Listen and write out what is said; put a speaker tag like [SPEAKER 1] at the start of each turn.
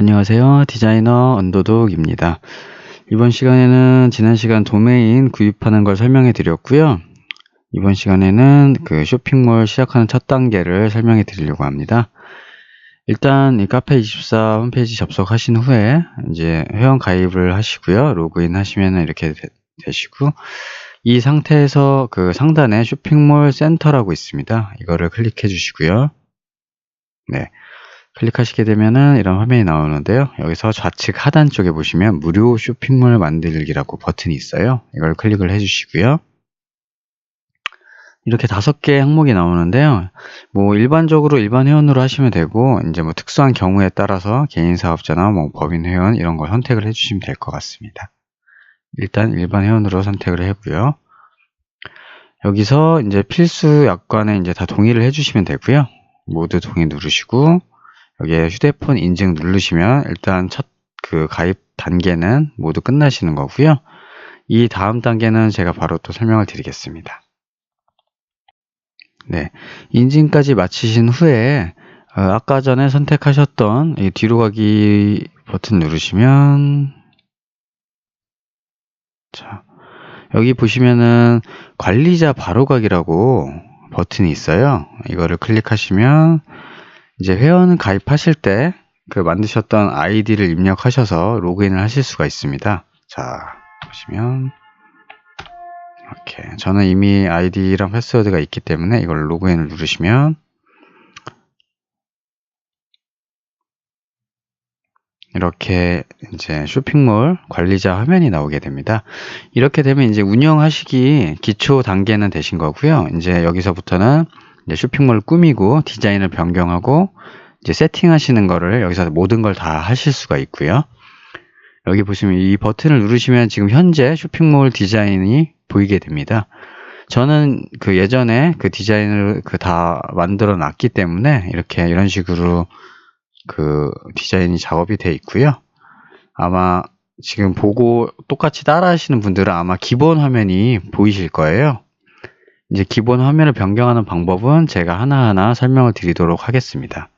[SPEAKER 1] 안녕하세요. 디자이너 언더독입니다. 이번 시간에는 지난 시간 도메인 구입하는 걸 설명해 드렸고요. 이번 시간에는 그 쇼핑몰 시작하는 첫 단계를 설명해 드리려고 합니다. 일단 이 카페24 홈페이지 접속하신 후에 이제 회원 가입을 하시고요. 로그인 하시면 이렇게 되, 되시고 이 상태에서 그 상단에 쇼핑몰 센터라고 있습니다. 이거를 클릭해 주시고요. 네. 클릭하시게 되면은 이런 화면이 나오는데요. 여기서 좌측 하단 쪽에 보시면 무료 쇼핑몰 만들기라고 버튼이 있어요. 이걸 클릭을 해주시고요. 이렇게 다섯 개 항목이 나오는데요. 뭐 일반적으로 일반 회원으로 하시면 되고 이제 뭐 특수한 경우에 따라서 개인 사업자나 뭐 법인 회원 이런 걸 선택을 해주시면 될 것 같습니다. 일단 일반 회원으로 선택을 해고요. 여기서 이제 필수 약관에 이제 다 동의를 해주시면 되고요. 모두 동의 누르시고 여기에 휴대폰 인증 누르시면 일단 첫 그 가입 단계는 모두 끝나시는 거고요. 이 다음 단계는 제가 바로 또 설명을 드리겠습니다. 네, 인증까지 마치신 후에 어, 아까 전에 선택하셨던 이 뒤로 가기 버튼 누르시면 자 여기 보시면은 관리자 바로 가기라고 버튼이 있어요. 이거를 클릭하시면 이제 회원 가입하실 때 그 만드셨던 아이디를 입력하셔서 로그인을 하실 수가 있습니다. 자, 보시면 이렇게 저는 이미 아이디랑 패스워드가 있기 때문에 이걸 로그인을 누르시면 이렇게 이제 쇼핑몰 관리자 화면이 나오게 됩니다. 이렇게 되면 이제 운영하시기 기초 단계는 되신 거고요. 이제 여기서부터는 쇼핑몰 꾸미고 디자인을 변경하고 이제 세팅하시는 거를 여기서 모든 걸 다 하실 수가 있고요. 여기 보시면 이 버튼을 누르시면 지금 현재 쇼핑몰 디자인이 보이게 됩니다. 저는 그 예전에 그 디자인을 그 다 만들어 놨기 때문에 이렇게 이런 식으로 그 디자인이 작업이 돼 있고요. 아마 지금 보고 똑같이 따라 하시는 분들은 아마 기본 화면이 보이실 거예요. 이제 기본 화면을 변경하는 방법은 제가 하나하나 설명을 드리도록 하겠습니다.